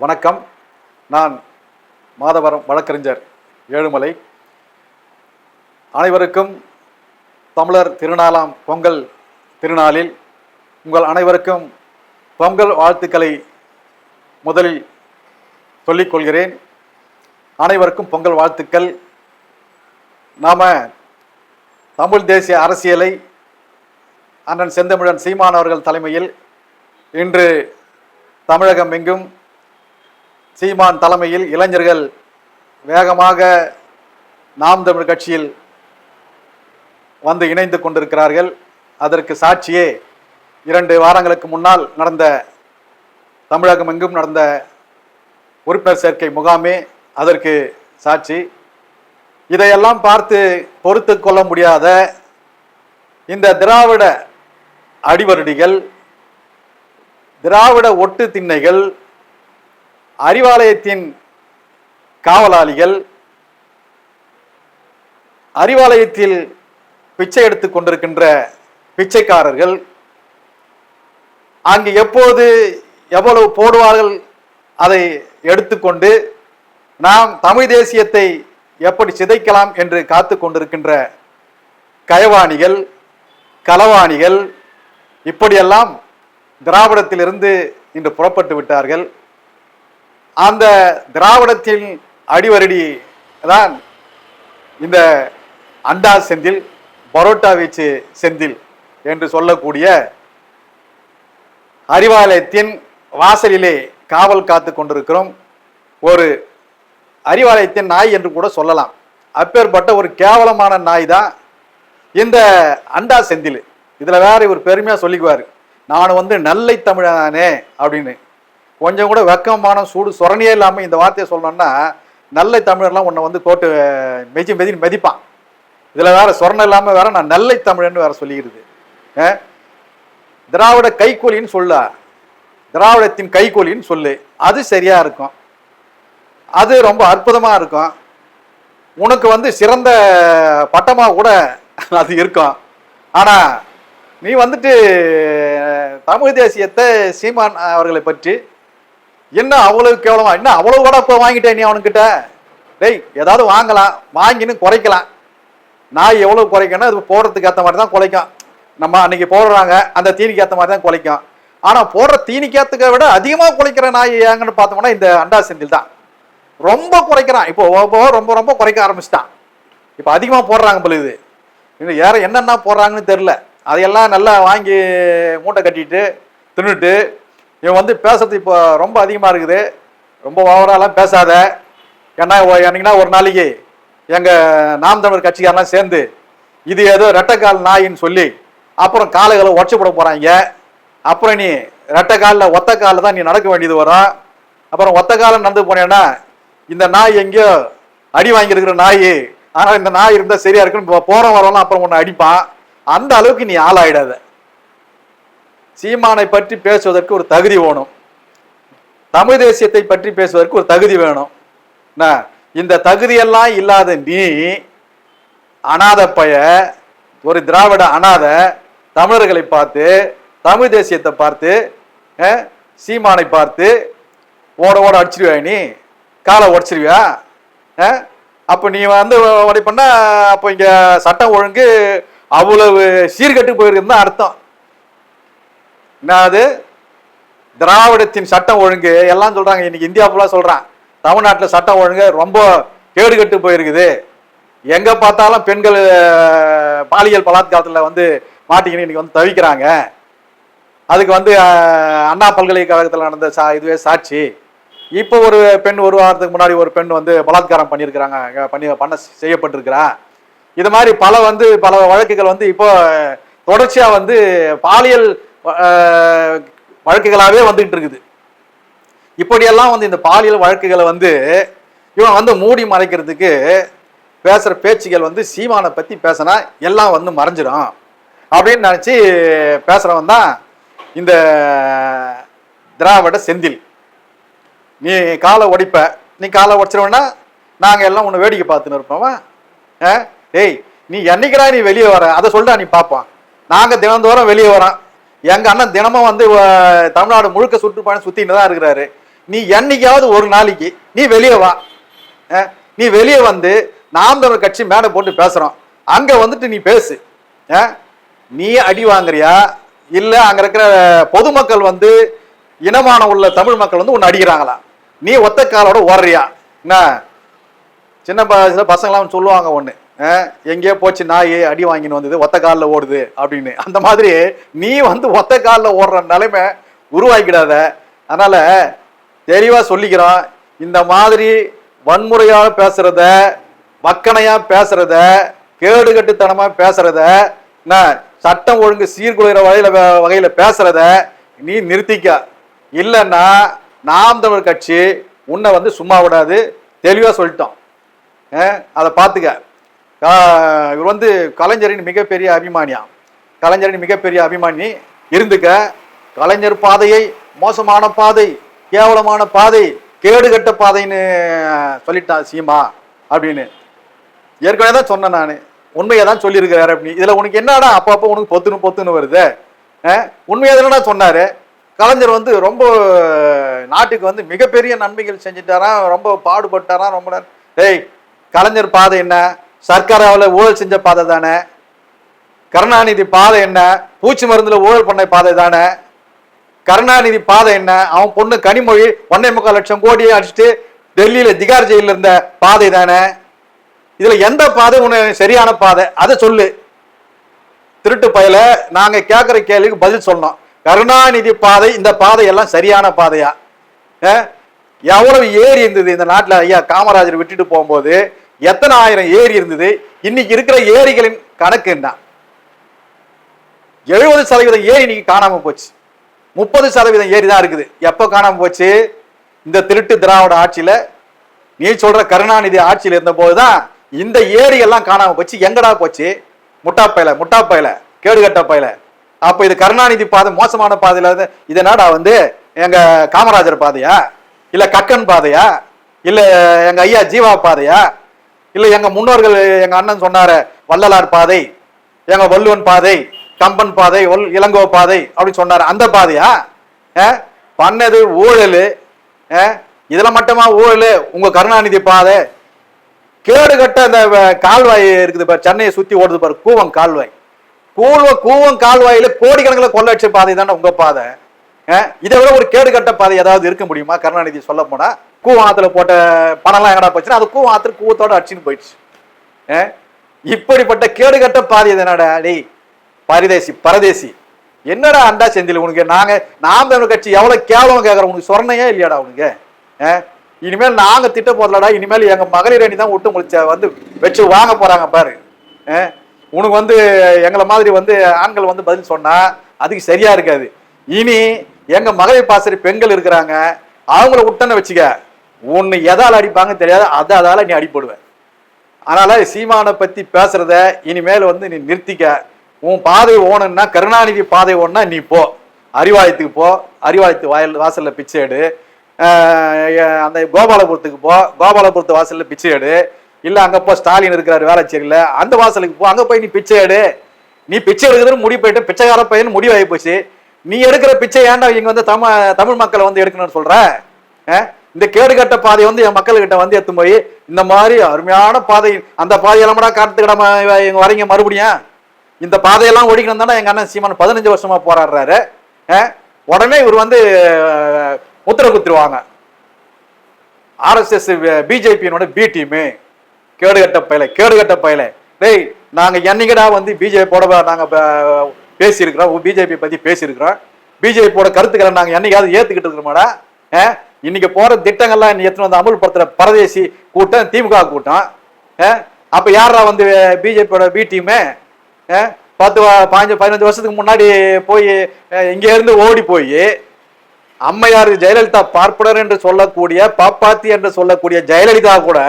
வணக்கம். நான் மாதவரம் வழக்கறிஞர் ஏழுமலை. அனைவருக்கும் தமிழர் திருநாளாம் பொங்கல் திருநாளில் உங்கள் அனைவருக்கும் பொங்கல் வாழ்த்துக்களை முதலில் சொல்லிக்கொள்கிறேன் அனைவருக்கும் பொங்கல் வாழ்த்துக்கள். நாம் தமிழ் தேசிய அரசியலை அண்ணன் செந்தமிழன் சீமான் அவர்கள் தலைமையில் இன்று தமிழகம் எங்கும் சீமான் தலைமையில் இளைஞர்கள் வேகமாக நாம் தமிழ் கட்சியில் வந்து இணைந்து கொண்டிருக்கிறார்கள். அதற்கு சாட்சியே இரண்டு வாரங்களுக்கு முன்னால் நடந்த தமிழகம் எங்கும் நடந்த உறுப்பினர் சேர்க்கை முகாமே அதற்கு சாட்சி. இதையெல்லாம் பார்த்து பொறுத்து கொள்ள முடியாத இந்த திராவிட அடிவருடிகள் திராவிட ஒட்டு திண்ணைகள் அறிவாலயத்தின் காவலாளிகள் அறிவாலயத்தில் பிச்சை எடுத்துக் கொண்டிருக்கின்ற பிச்சைக்காரர்கள் அங்கு எப்போது எவ்வளவு போடுவார்கள் அதை எடுத்துக்கொண்டு நாம் தமிழ் தேசியத்தை எப்படி சிதைக்கலாம் என்று காத்து கொண்டிருக்கின்ற கயவாணிகள் களவாணிகள் இப்படியெல்லாம் திராவிடத்திலிருந்து இன்று புறப்பட்டு விட்டார்கள். அந்த திராவிடத்தின் அடிவரடி தான் இந்த அண்டா செந்தில் பரோட்டா வீச்சு செந்தில் என்று சொல்லக்கூடிய அறிவாலயத்தின் வாசலிலே காவல் காத்து கொண்டிருக்கிறோம். ஒரு அறிவாலயத்தின் நாய் என்று கூட சொல்லலாம். அப்பேற்பட்ட ஒரு கேவலமான நாய் தான் இந்த அண்டா செந்தில். இதில் வேற இவர் பெருமையாக சொல்லிக்குவார். நான் வந்து நல்லை தமிழனே அப்படின்னு. கொஞ்சம் கூட வெக்கமான சூடு சொரணியே இல்லாமல் இந்த வார்த்தையை சொல்லணும்னா நல்ல தமிழர்லாம் உன்னை வந்து போட்டு மெதி மெதி மெதிப்பான். இதில் வேற சொரணம் இல்லாமல் வேற நான் நல்லை தமிழன்னு வேற சொல்லிக்கிறது. திராவிட கைக்கூலின்னு சொல்ல. திராவிடத்தின் கைக்கூலின்னு சொல்லு. அது சரியா இருக்கும். அது ரொம்ப அற்புதமாக இருக்கும். உனக்கு வந்து சிறந்த பட்டமாக கூட அது இருக்கும். ஆனால் நீ வந்துட்டு தமிழ் தேசியத்தை சீமான் அவர்களை பற்றி என்ன அவ்வளவு கேவலமா? என்ன அவ்வளவு கூட இப்போ வாங்கிட்டேன் நீ அவனுக்கிட்ட? டேய் ஏதாவது வாங்கலாம். வாங்கின்னு குறைக்கலாம். நாய் எவ்வளவு குறைக்கணும் அது போடுறதுக்கு ஏற்ற மாதிரி தான் குலைக்கும். நம்ம அன்னைக்கு போடுறாங்க. அந்த தீனிக்கு ஏற்ற மாதிரி தான் குலைக்கும். ஆனால் போடுற தீனிக்கேத்துக்க விட அதிகமாக குறைக்கிற நாய் ஏங்கன்னு பார்த்தோம்னா இந்த அண்டா செந்தில் தான். ரொம்ப குறைக்கிறான். இப்போ ஓ- ரொம்ப ரொம்ப குறைக்க ஆரம்பிச்சிட்டான். இப்போ அதிகமாக போடுறாங்க போல இது. இன்னும் யார என்னென்ன போடுறாங்கன்னு தெரில அதையெல்லாம் நல்லா வாங்கி மூட்டை கட்டிட்டு தின்னுட்டு இவன் வந்து பேசுறது இப்போ ரொம்ப அதிகமாக இருக்குது. ரொம்ப ஓவராலாம் பேசாத. ஏன்னா என்னைக்குன்னா ஒரு நாளைக்கு எங்கள் நாம் தமிழர் கட்சிக்காரெல்லாம் சேர்ந்து இது ஏதோ ரெட்டைக்கால் நாயின்னு சொல்லி அப்புறம் காலைகளை உடச்சி போட போகிறாங்க அப்புறம் நீ ரெட்டை காலில் ஒத்த காலில் தான் நீ நடக்க வேண்டியது வரும். அப்புறம் ஒத்த காலம் நடந்து போனேன்னா இந்த நாய் எங்கேயோ அடி வாங்கியிருக்கிற நாய். ஆனால் இந்த நாய் இருந்தால் சரியா இருக்குன்னு போகிற வரலாம் அப்புறம் ஒன்று அடிப்பான். அந்த அளவுக்கு நீ ஆளாயிடாத. சீமானை பற்றி பேசுவதற்கு ஒரு தகுதி வேணும். தமிழ் தேசியத்தை பற்றி பேசுவதற்கு ஒரு தகுதி வேணும். என்ன, இந்த தகுதியெல்லாம் இல்லாத நீ அனாத பய ஒரு திராவிட அனாத தமிழர்களை பார்த்து தமிழ் தேசியத்தை பார்த்து சீமானை பார்த்து ஓட ஓட அடிச்சிருவியா நீ? காலை உடச்சிருவியா? அப்போ நீ வந்து உடைப்பண்ணா அப்போ இங்கே சட்டம் ஒழுங்கு அவ்வளவு சீர்கெட்டு போயிருக்குன்னு தான் அர்த்தம். என்னது? திராவிடத்தின் சட்டம் ஒழுங்கு எல்லாம் சொல்றாங்க. இன்னைக்கு இந்தியா ஃபுல்லாக சொல்றான். தமிழ்நாட்டில் சட்டம் ஒழுங்கு ரொம்ப கேடுகட்டு போயிருக்குது. எங்க பார்த்தாலும் பெண்கள் பாலியல் பலாத்காரத்தில் வந்து மாட்டிக்கின்னு இன்னைக்கு வந்து தவிக்கிறாங்க. அதுக்கு வந்து அண்ணா பல்கலைக்கழகத்தில் நடந்த சா இதுவே சாட்சி. இப்போ ஒரு பெண் ஒரு வாரத்துக்கு முன்னாடி ஒரு பெண் வந்து பலாத்காரம் பண்ணியிருக்கிறாங்க. பண்ணி பண்ண செய்யப்பட்டிருக்கிறா. இது மாதிரி பல வந்து பல வழக்குகள் வந்து இப்போ தொடர்ச்சியாக வந்து பாலியல் வழக்குகளாகவே வந்துகிட்டு இருக்குது. இப்படியெல்லாம் வந்து இந்த பாலியல் வழக்குகளை வந்து இவன் வந்து மூடி மறைக்கிறதுக்கு பேசுகிற பேச்சுகள் வந்து சீமானை பற்றி பேசினா எல்லாம் வந்து மறைஞ்சிடும் அப்படின்னு நினச்சி பேசுகிறவன் தான் இந்த திராவிட செந்தில். நீ காலை உடைப்ப நீ காலை உடைச்சிருவனா நாங்கள் எல்லாம் உன்னை வேடிக்கை பார்த்துன்னு இருப்போமா. ஆ? நீ என்னைக்கிறா நீ வெளியே வர? அதை சொல்லிட்டா நீ பார்ப்போம் நாங்கள் தினந்தோறும் வெளியே வரோம். எங்க அண்ணன் தினமும் வந்து தமிழ்நாடு முழுக்க சுற்றுப்பயணம் சுத்தின்னு தான் இருக்கிறாரு. நீ என்னைக்காவது ஒரு நாளைக்கு நீ வெளியே வா. நீ வெளியே வந்து நாம் தமிழர் கட்சி மேடை போட்டு பேசுறோம். அங்க வந்துட்டு நீ பேசு. நீ அடி வாங்குறியா? இல்ல அங்க இருக்கிற பொதுமக்கள் வந்து இனமான உள்ள தமிழ் மக்கள் வந்து உன்னை அடிக்கிறாங்களா? நீ ஒத்த காலோட ஓடுறியா? என்ன? சின்ன பசங்களாம் சொல்லுவாங்க ஒன்று எங்கேயோ போச்சு நாய் அடி வாங்கின்னு வந்தது ஒத்த காலில் ஓடுது அப்படின்னு. அந்த மாதிரி நீ வந்து ஒத்த காலில் ஓடுற நிலைமை உருவாக்கிடாத. அதனால் தெளிவாக சொல்லிக்கிறோம் இந்த மாதிரி வன்முறையாக பேசுகிறத வக்கனையா பேசுகிறத கேடுகட்டுத்தனமாக பேசுகிறத என்ன சட்டம் ஒழுங்கு சீர்குலைகிற வகையில் வகையில் பேசுகிறத நீ நிறுத்திக்க. இல்லைன்னா நாம் தமிழ் கட்சி உன்னை வந்து சும்மா விடாது. தெளிவாக சொல்லிட்டோம். அதை பார்த்துக்க. இவர் வந்து கலைஞரின் மிகப்பெரிய அபிமானியா? கலைஞரின் மிகப்பெரிய அபிமானி. இருந்துக்க கலைஞர் பாதையை மோசமான பாதை கேவலமான பாதை கேடுகட்ட பாதைன்னு சொல்லிட்டான் சீமா அப்படின்னு. ஏற்கனவே தான் சொன்னேன் நான். உண்மையை தான் சொல்லியிருக்கிறாரு அப்படின்னு. இதில் உனக்கு என்னடா அப்பப்போ உனக்கு பொத்துன்னு பொத்துன்னு வருது? உண்மையாக உண்மையை தானடா சொன்னார்? கலைஞர் வந்து ரொம்ப நாட்டுக்கு வந்து மிகப்பெரிய நன்மைகள் செஞ்சுட்டாராம் ரொம்ப பாடுபட்டாராம் ரொம்ப நேரம். டேய் கலைஞர் பாதை என்ன? சர்க்காராவில் ஊழல் செஞ்ச பாதை தானே? கருணாநிதி பாதை என்ன? பூச்சி மருந்துல ஊழல் பண்ண பாதை தானே? கருணாநிதி பாதை என்ன? அவன் பொண்ணு கனிமொழி ஒன்னே முக்கால் லட்சம் கோடியை அடிச்சுட்டு டெல்லியில திகார் ஜெயில இருந்த பாதை தானே? இதுல எந்த பாதை உனக்கு சரியான பாதை? அதை சொல்லு. திருட்டு பயல நாங்க கேட்கிற கேள்விக்கு பதில் சொன்னோம் கருணாநிதி பாதை இந்த பாதை எல்லாம் சரியான பாதையா? எவ்வளவு ஏறி இருந்தது இந்த நாட்டில்? ஐயா காமராஜர் விட்டுட்டு போகும்போது எத்தனை ஆயிரம் ஏரி இருந்தது? இன்னைக்கு இருக்கிற ஏரிகளின் கணக்கு என்ன? எழுபது சதவீதம் ஏரி இன்னைக்கு காணாம போச்சு. முப்பது சதவீதம் ஏரி தான் இருக்குது. எப்போ காணாம போச்சு? இந்த திருட்டு திராவிட ஆட்சியில. நீ சொல்ற கருணாநிதி ஆட்சியில் இருந்த போதுதான் இந்த ஏரி எல்லாம் காணாம போச்சு. எங்கடா போச்சு? முட்டாப்பையில முட்டாப்பையில கேடுகட்ட பயில அப்ப இது கருணாநிதி பாதை மோசமான பாதையில இது என்னடா வந்து? எங்க காமராஜர் பாதையா? இல்ல கக்கன் பாதையா? இல்ல எங்க ஐயா ஜீவா பாதையா? இல்லை எங்கள் முன்னோர்கள் எங்கள் அண்ணன் சொன்னார வள்ளலார் பாதை எங்கள் வள்ளுவன் பாதை கம்பன் பாதை ஒல் இளங்கோ பாதை அப்படின்னு சொன்னார். அந்த பாதையா? பண்ணது ஊழல். இதில் மட்டுமா ஊழல்? உங்கள் கருணாநிதி பாதை. கேடு கட்ட அந்த கால்வாய் இருக்குது பாரு சென்னையை சுற்றி ஓடுது பாரு கூவம் கால்வாய். கூவ கூவம் கால்வாயில் கோடிக்கணக்கில் கொள்ளடிச்ச பாதை தானே உங்கள் பாதை. இதை விட ஒரு கேடு கட்ட பாதை ஏதாவது இருக்க முடியுமா? கருணாநிதி சொல்ல போனால் கூவம் போட்ட பணம்லாம் எங்கடா போச்சுன்னா அது கூவம் ஆத்துல கூவத்தோட அடிச்சுன்னு போயிடுச்சு. அஹ்? இப்படிப்பட்ட கேடுகட்ட பாதி என்னடா? டேய் பரிதேசி பரதேசி. என்னடா அண்டா செந்தில் உனக்கு? நாங்க நாம் தமிழ் கட்சி எவ்வளவு கேவலம் கேட்கறோம் உனக்கு சொரணையே இல்லையாடா உனக்கு? இனிமேல் நாங்க திட்ட போறலடா இனிமேல் எங்க மகளிர் அணி தான் விட்டு முடிச்ச வந்து வச்சு வாங்க போறாங்க பாரு. உனக்கு வந்து எங்களை மாதிரி வந்து ஆண்கள் வந்து பதில் சொன்னா அதுக்கு சரியா இருக்காது. இனி எங்க மகளிர் பாசறை பெண்கள் இருக்கிறாங்க அவங்கள விட்டன்னு வச்சுக்க. உன்னை எதால் அடிப்பாங்க தெரியாது அதை அதால் நீ அடிப்படுவேன் அதனால் சீமானை பற்றி பேசுகிறத இனிமேல் வந்து நீ நிறுத்திக்க. உன் பாதை ஓணுன்னா கருணாநிதி பாதை ஓணுன்னா நீ போ. அறிவாலயத்துக்கு போ. அறிவாலயத்து வாயில் வாசலில் பிச்சை எடு. அந்த கோபாலபுரத்துக்கு போ. கோபாலபுரத்து வாசலில் பிச்சை எடு. இல்லை அங்கே போ ஸ்டாலின் இருக்கிறாரு வேளச்சேரியில. அந்த வாசலுக்கு போ. அங்கே போய் நீ பிச்சை எடு. நீ பிச்சை எடுக்கிறதுன்னு முடிவு போயிட்டு பிச்சைக்கார பையன் முடிவாகி போச்சு. நீ எடுக்கிற பிச்சை ஏன்டா இங்கே வந்து தமிழ் தமிழ் மக்களை வந்து எடுக்கணும்னு சொல்கிற இந்த இந்த கேடுகட்ட பாதை வந்து என் மக்கள்கிட்ட வந்து எத்தும் போய் இந்த மாதிரி அருமையான பாதை அந்த பாதையெல்லாமடா காட்டுக்கிடமா இங்க வரீங்க மறுபடியும்? இந்த பாதையெல்லாம் ஒடிக்கணும் தானே? எங்க அண்ணன் சீமான் பதினஞ்சு வருஷமா போராடுறாரு. உடனே இவர் வந்து உத்தரவு குத்துருவாங்க. ஆர்எஸ்எஸ் பிஜேபியினோட பி டீமு கேடுகட்ட கேடு கேடுகட்ட பயலை. டேய் நாங்க என்னைக்கடா வந்து பிஜேபியோட நாங்க பேசியிருக்கிறோம்? பிஜேபி பத்தி பேசியிருக்கிறோம். பிஜேபியோட கருத்துக்களை நாங்க என்னைக்காவது ஏத்துக்கிட்டு இருக்கிறோமாடா இன்னைக்கு போற திட்டங்கள்லாம் எத்தனை வந்து அமல்படுத்துற பரதேசி கூட்டம் திமுக கூட்டம். அப்ப யாரா வந்து பிஜேபியோட பி டீமு பத்து பதினஞ்சு பதினஞ்சு வருஷத்துக்கு முன்னாடி போய் இங்கே இங்க இருந்து ஓடி போய் அம்மையார் ஜெயலலிதா பார்ப்பனர் என்று சொல்லக்கூடிய பாப்பாத்தி என்று சொல்லக்கூடிய ஜெயலலிதா கூட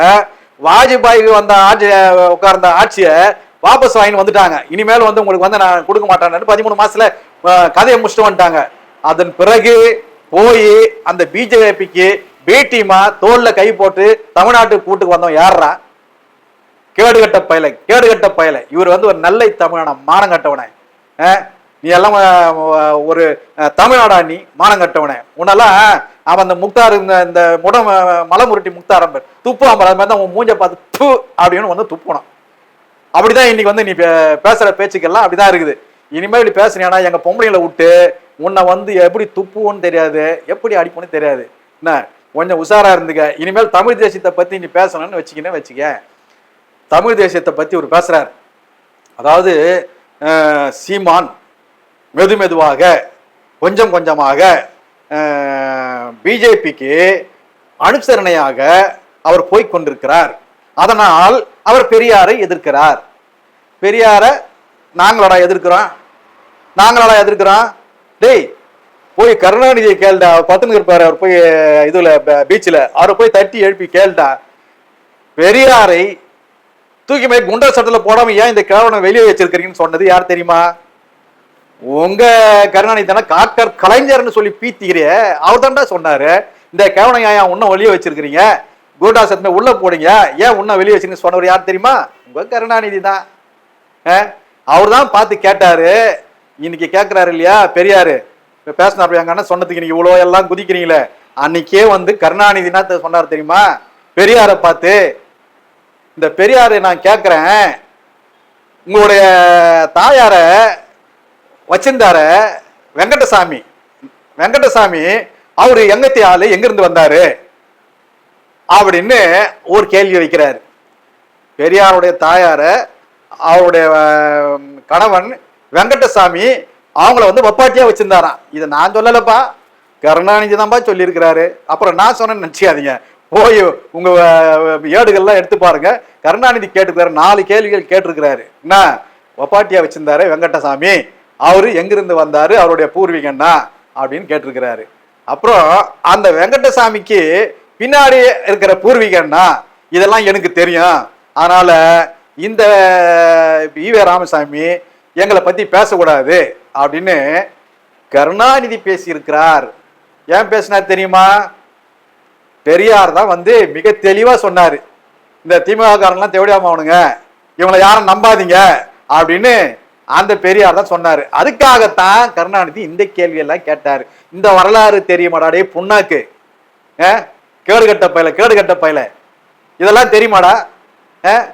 வாஜ்பாய்க்கு வந்த ஆட்சி உட்கார்ந்த ஆட்சியை வாபஸ் வாங்கி வந்துட்டாங்க. இனிமேல் வந்து உங்களுக்கு வந்து நான் கொடுக்க மாட்டேன்னு பதிமூணு மாசத்துல கதையை முடிச்சுட்டு வந்துட்டாங்க. அதன் பிறகு போய் அந்த பிஜேபிக்கு பேட்டிமா தோல்ல கை போட்டு தமிழ்நாட்டுக்கு கூட்டுக்கு வந்தோம் யாரா கேடுகட்ட பயலை கேடுகட்ட பயலை. இவர் வந்து ஒரு நல்ல தமிழன மானம் கட்டவனே. நீ எல்லாம் ஒரு தமிழ்நாடா நீ மானங்கட்டவனே உன்னெல்லாம் அவன் அந்த முக்தார் இந்த இந்த முடம் மலமுருட்டி முக்தாரம் துப்புவான் பாரு, அது மாதிரி தான் உன் மூஞ்ச பார்த்து து அப்படின்னு வந்து துப்பணும் அப்படிதான் இன்னைக்கு வந்து நீ பே- பேசுற பேச்சுக்கெல்லாம் அப்படிதான் இருக்குது. இனிமேல் இப்படி பேசுனீங்கன்னா எங்க பொம்பளைங்களை விட்டு உன்னை வந்து எப்படி துப்புவோன்னு தெரியாது எப்படி அடிப்போன்னு தெரியாது. என்ன கொஞ்சம் உஷாராக இருந்துக்க. இனிமேல் தமிழ் தேசியத்தை பற்றி நீ பேசணும்னு வச்சுக்கினே வச்சுக்க. தமிழ் தேசியத்தை பற்றி ஒரு பேசுகிறார் அதாவது சீமான் மெது மெதுவாக கொஞ்சம் கொஞ்சமாக பிஜேபிக்கு அனுசரணையாக அவர் போய் கொண்டிருக்கிறார். அதனால் அவர் பெரியாரை எதிர்க்கிறார். பெரியாரை நாங்களடா எதிர்க்கிறோம். நாங்களடா எதிர்க்கிறோம். டேய் போய் கருணாநிதியை கேள்டா. பத்துன்னு இருப்பாரு. அவர் போய் இதுல பீச்சில் அவரை போய் தட்டி எழுப்பி கேள்டா. பெரியாரை தூக்கி போய் குண்டர் சட்டத்தில் போடாம ஏன் இந்த கிழவனை வெளியே வச்சிருக்கிறீங்கன்னு சொன்னது யார் தெரியுமா? உங்க கருணாநிதி தானே காக்கர் கலைஞர்னு சொல்லி பீத்திக்கிறிய. அவர் தான்டா சொன்னாரு. இந்த கிழவனை ஏன் உன்ன வெளியே வச்சிருக்கிறீங்க? குண்டா சட்டத்தை உள்ள போடுங்க. ஏன் உன்ன வெளியே வச்சிருக்கீங்கன்னு சொன்னவர் யார் தெரியுமா? உங்க கருணாநிதி தான். அவர் தான் பார்த்து கேட்டாரு. இன்னைக்கு கேட்கிறாரு இல்லையா? பெரியாரு. இப்போ பேசினார் எங்க அண்ணன் சொன்னதுக்கு நீங்க இவ்வளோ எல்லாம் குதிக்கிறீங்களே? அன்னைக்கே வந்து கருணாநிதினா சொன்னார் தெரியுமா? பெரியாரை பார்த்து இந்த பெரியாரை நான் கேட்குறேன் உங்களுடைய தாயார வச்சிருந்தார வெங்கடசாமி. வெங்கடசாமி அவர் எங்கத்தி ஆளு? எங்கிருந்து வந்தாரு? அப்படின்னு ஒரு கேள்வி வைக்கிறாரு. பெரியாருடைய தாயார அவருடைய கணவன் வெங்கடசாமி அவங்கள வந்து ஒப்பாட்டியா வச்சிருந்தாராம். இதை நான் சொல்லலப்பா. கருணாநிதி தான்ப்பா சொல்லியிருக்கிறாரு. அப்புறம் நான் சொன்னேன்னு நினச்சிக்காதீங்க. போய் உங்க ஏடுகள்லாம் எடுத்து பாருங்க. கருணாநிதி கேட்டுக்கிறாரு நாலு கேள்விகள் கேட்டிருக்கிறாரு. என்ன? ஒப்பாட்டியா வச்சிருந்தாரு வெங்கடசாமி. அவரு எங்கிருந்து வந்தாரு? அவருடைய பூர்வீகம்னா அப்படின்னு கேட்டிருக்கிறாரு. அப்புறம் அந்த வெங்கடசாமிக்கு பின்னாடி இருக்கிற பூர்வீகம்னா இதெல்லாம் எனக்கு தெரியும். அதனால இந்த ஈவே ராமசாமி எங்களை பத்தி பேசக்கூடாது அப்படின்னு கருணாநிதி பேசியிருக்கிறார். ஏன் பேசினார் தெரியுமா? பெரியார் தான் வந்து மிக தெளிவா சொன்னாரு. இந்த திமுககாரன்லாம் தேவையாம அவனுங்க இவங்களை யாரும் நம்பாதீங்க அப்படின்னு அந்த பெரியார் தான் சொன்னாரு. அதுக்காகத்தான் கருணாநிதி இந்த கேள்வியெல்லாம் கேட்டார். கேட்டாரு இந்த வரலாறு தெரியுமாடா புண்ணாக்கு. ஆ? கேடு கட்ட பயில கேடு கட்ட பையல. இதெல்லாம் தெரியுமாடா? ஆ?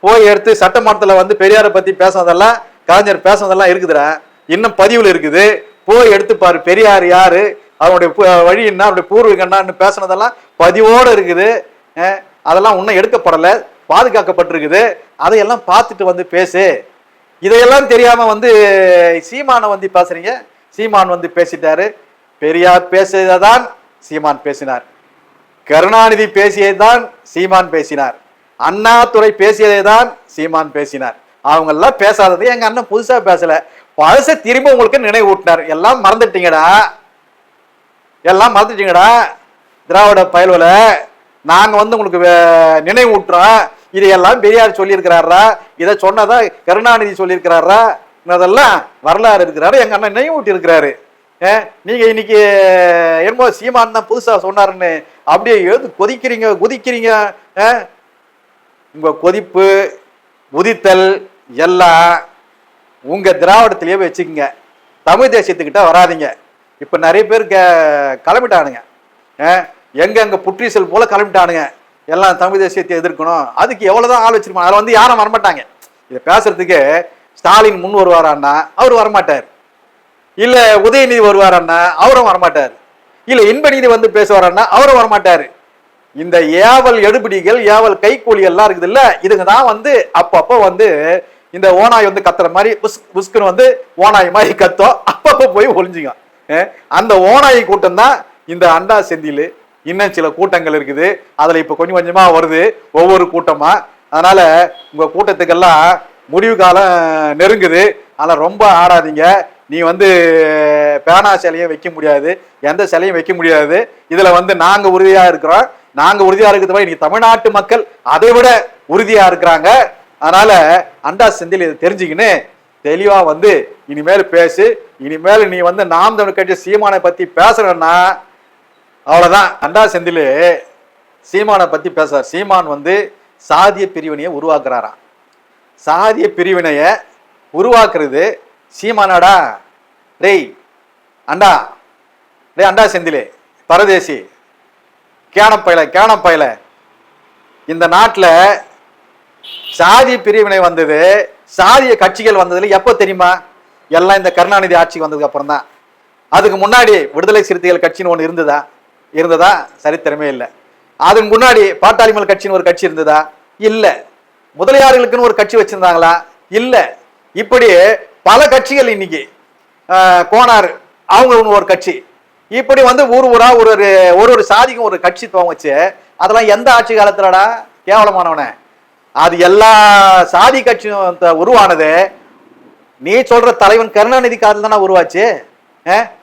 போய் எடுத்து சட்டமன்றத்தில் வந்து பெரியாரை பத்தி பேசுறதெல்லாம் கலைஞர் பேசுனதெல்லாம் இருக்குதுடா. இன்னும் பதிவுல இருக்குது. போய் எடுத்துப்பாரு பெரியார் யாரு? அவருடைய வழி என்ன? அவருடைய பூர்வீகம் என்னன்னு பேசுனதெல்லாம் பதிவோடு இருக்குது. அதெல்லாம் இன்னும் எடுக்கப்படலை. பாதுகாக்கப்பட்டிருக்குது. அதையெல்லாம் பார்த்துட்டு வந்து பேசு. இதையெல்லாம் தெரியாம வந்து சீமானை வந்து பேசுறீங்க. சீமான் வந்து பேசிட்டாரு. பெரியார் பேசியதான் சீமான் பேசினார். கருணாநிதி பேசியதுதான் சீமான் பேசினார். அண்ணாதுரை பேசியதை தான் சீமான் பேசினார். அவங்க எல்லாம் பேசாதது. எங்க அண்ணன் புதுசா பேசல. பழச திரும்ப உங்களுக்கு நினைவு ஊட்டினார் எல்லாம் மறந்துட்டீங்கடா. எல்லாம் மறந்துட்டீங்கடா. திராவிட பயல்வல நாங்க வந்து உங்களுக்கு நினைவூட்டுறோம். நினைவு ஊட்டுறோம் இதையெல்லாம் பெரியார் சொல்லியிருக்கிறாரா? இதை சொன்னதா கருணாநிதி சொல்லியிருக்கிறாரா? அதெல்லாம் வரலாறு இருக்கிறாரு. எங்க அண்ணன் நினைவு ஊட்டி இருக்கிறாரு நீங்க இன்னைக்கு என்னமோ சீமான் தான் புதுசா சொன்னாருன்னு அப்படியே எழுந்து கொதிக்கிறீங்க குதிக்கிறீங்க. ஆ? உங்க கொதிப்பு உதித்தல் எல்லாம் உங்கள் திராவிடத்திலேயே வச்சுக்கோங்க. தமிழ் தேசியத்துக்கிட்ட வராதீங்க. இப்போ நிறைய பேர் க- கிளம்பிட்டானுங்க. எங்கெங்கே புற்றீசல் போல் கிளம்பிட்டானுங்க. எல்லாம் தமிழ் தேசியத்தை எதிர்க்கணும். அதுக்கு எவ்வளவுதான் ஆள் வச்சிருப்பாங்க. அதில் வந்து யாரும் வரமாட்டாங்க. இதை பேசுறதுக்கு ஸ்டாலின் முன் வருவாரான்னா அவர் வரமாட்டார். இல்லை உதயநிதி வருவாரான்னா அவரும் வரமாட்டார். இல்லை இன்பநீதி வந்து பேசுவாரான்னா அவரும் வரமாட்டார். இந்த ஏவல் எடுபிடிகள் ஏவல் கைக்கூலி எல்லாம் இருக்குது இல்லை இதுங்க தான் வந்து அப்பப்போ வந்து இந்த ஓனாய் வந்து கத்துற மாதிரி புஸ் புஸ்குன்னு வந்து ஓனாய் மாதிரி கத்தும். அப்பப்போ போய் ஒளிஞ்சுங்க அந்த ஓனாய் கூட்டம் தான் இந்த அண்டா செந்தில். இன்னும் சில கூட்டங்கள் இருக்குது. அதில் இப்போ கொஞ்சம் கொஞ்சமாக வருது ஒவ்வொரு கூட்டமாக அதனால உங்கள் கூட்டத்துக்கெல்லாம் முடிவு காலம் நெருங்குது. அதெல்லாம் ரொம்ப ஆடாதீங்க. நீ வந்து பேனா சிலையும் வைக்க முடியாது. எந்த சிலையும் வைக்க முடியாது. இதில் வந்து நாங்கள் உறுதியாக இருக்கிறோம். நாங்கள் உறுதியாக இருக்கிறது மாதிரி இன்னைக்கு தமிழ்நாட்டு மக்கள். அதை விட உறுதியாக இருக்கிறாங்க. அதனால அண்டா செந்தில் இதை தெரிஞ்சுக்கின்னு தெளிவா வந்து இனிமேல் பேசு இனிமேல் நீ வந்து நாம் தமிழ் கட்சி சீமானை பத்தி பேசுறன்னா அவ்வளவுதான். அண்டா செந்தில் சீமானை பத்தி பேசுறார். சீமான் வந்து சாதிய பிரிவினையை உருவாக்குறாராம் சாதிய பிரிவினையை உருவாக்குறது சீமானாடா? டேய் அண்டா டேய் அண்டா செந்திலே பரதேசி கேனப்பயல கேனப்பயல இந்த நாட்டில் சாதி பிரிவினை வந்தது சாதிய கட்சிகள் வந்ததுல எப்போ தெரியுமா? எல்லாம் இந்த கருணாநிதி ஆட்சிக்கு வந்ததுக்கு அப்புறம் தான் அதுக்கு முன்னாடி விடுதலை சிறுத்தைகள் கட்சின்னு ஒன்று இருந்ததா? இருந்ததா? சரித்திரமே இல்லை. அதுக்கு முன்னாடி பாட்டாளிமல் கட்சின்னு ஒரு கட்சி இருந்ததா? இல்லை. முதலியார்களுக்குன்னு ஒரு கட்சி வச்சிருந்தாங்களா? இல்லை. இப்படி பல கட்சிகள் இன்னைக்கு கோனார் அவங்க ஒரு கட்சி. இப்படி வந்து ஊர் ஊரா ஒரு ஒரு ஒரு ஒரு சாதிக்கும் ஒரு கட்சி துவங்குச்சு அதெல்லாம் எந்த ஆட்சி காலத்துலடா? கேவலமானவனே. அது எல்லா சாதி கட்சியும் த- உருவானது. நீ சொல்ற தலைவன் கருணாநிதி காலத்துல தானே உருவாச்சு?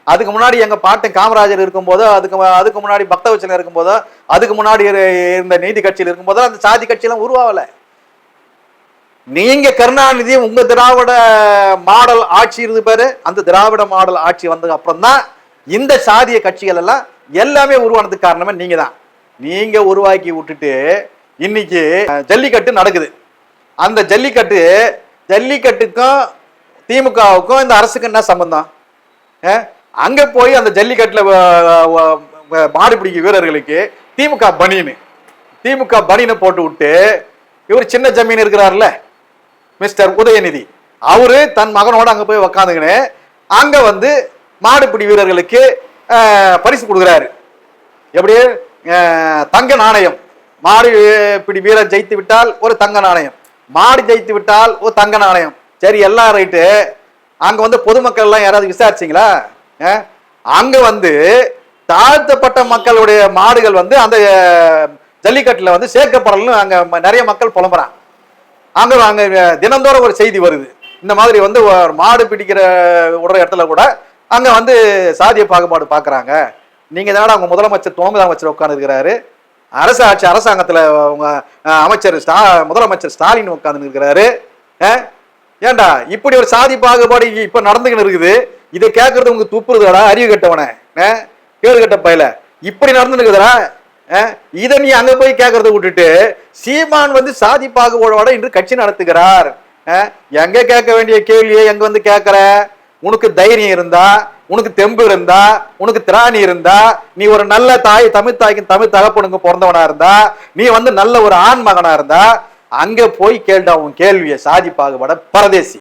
அதுக்கு முன்னாடி எங்க பாட்டன் காமராஜர் இருக்கும்போதோ அதுக்கு அதுக்கு முன்னாடி பக்தவச்சலம் இருக்கும்போதோ அதுக்கு முன்னாடி இருந்த நீதி கட்சியில் இருக்கும்போதோ அந்த சாதி கட்சியெல்லாம் உருவாகல நீங்க கருணாநிதி உங்க திராவிட மாடல் ஆட்சி இருந்து பாரு. அந்த திராவிட மாடல் ஆட்சி வந்ததுக்கு அப்புறம் தான் இந்த சாதிய கட்சிகள் எல்லாம் எல்லாமே உருவானதுக்கு காரணமே நீங்க தான் நீங்க உருவாக்கி விட்டுட்டு இன்னைக்கு ஜல்லிக்கட்டு நடக்குது. அந்த ஜல்லிக்கட்டு ஜல்லிக்கட்டுக்கும் திமுகவுக்கும் இந்த அரசுக்கு என்ன சம்பந்தம்? அங்கே அங்க போய் அந்த ஜல்லிக்கட்டில் மாடு பிடிக்க வீரர்களுக்கு திமுக பனியனு. திமுக பனியனை போட்டு விட்டு இவர் சின்ன ஜமீன் இருக்கிறார்ல மிஸ்டர் உதயநிதி. அவரு தன் மகனோட அங்க போய் உக்காந்துக்கின்னு அங்க வந்து மாடுபிடி வீரர்களுக்கு பரிசு கொடுக்குறாரு. எப்படி தங்க நாணயம். மாடு பிடி வீரர் ஜெயித்து விட்டால் ஒரு தங்க நாணயம். மாடு ஜெயித்து விட்டால் ஒரு தங்க நாணயம். சரி எல்லாம் ரைட்டு அங்க வந்து பொதுமக்கள் எல்லாம் யாராவது விசாரிச்சீங்களா? அஹ், அங்க வந்து தாழ்த்தப்பட்ட மக்களுடைய மாடுகள் வந்து அந்த ஜல்லிக்கட்டில் ஜல்லிக்கட்டுல வந்து சேர்க்கப்படலன்னு அங்க ம- நிறைய மக்கள் புலம்புறாங்க. அங்க அங்க தினந்தோறும் ஒரு செய்தி வருது. இந்த மாதிரி வந்து ஒரு மாடு பிடிக்கிற விடுற இடத்துல கூட அங்க வந்து சாதிய பாகுபாடு பாக்குறாங்க. நீங்க தானே அவங்க முதலமைச்சர் தோங்குதான் வச்சு உட்காந்துருக்கிறாரு அரசு ஆட்சி அரசாங்கத்தில் அவங்க அமைச்சர் ஸ்டா முதலமைச்சர் ஸ்டாலின் உட்கார்ந்து இருக்கிறாரு. ஏன்டா இப்படி ஒரு சாதி பாகுபாடு இப்போ இப்ப இருக்குது. இதை கேட்கறது உங்க துப்புறதுடா அறிவு கட்டவனே. அஹ், கேடு கட்ட பயல. இப்படி நடந்துருக்குதுடா இதை நீ அங்கே போய் கேட்கறத விட்டுட்டு சீமான் வந்து சாதி பாகுபாடோட இன்று கட்சி நடத்துகிறார். எங்க கேட்க வேண்டிய கேள்வியை எங்க வந்து கேட்கற உனக்கு தைரியம் இருந்தா உனக்கு தெம்பு இருந்தா உனக்கு திராணி இருந்தா நீ ஒரு நல்ல தாய் தமிழ் தாய்க்கு தமிழ் தகப்பனுக்கு பிறந்தவனா இருந்தா நீ வந்து நல்ல ஒரு ஆண் மகனா இருந்தா அங்க போய் கேள்டா உன் கேள்வியை சாதி பாகுபட பரதேசி.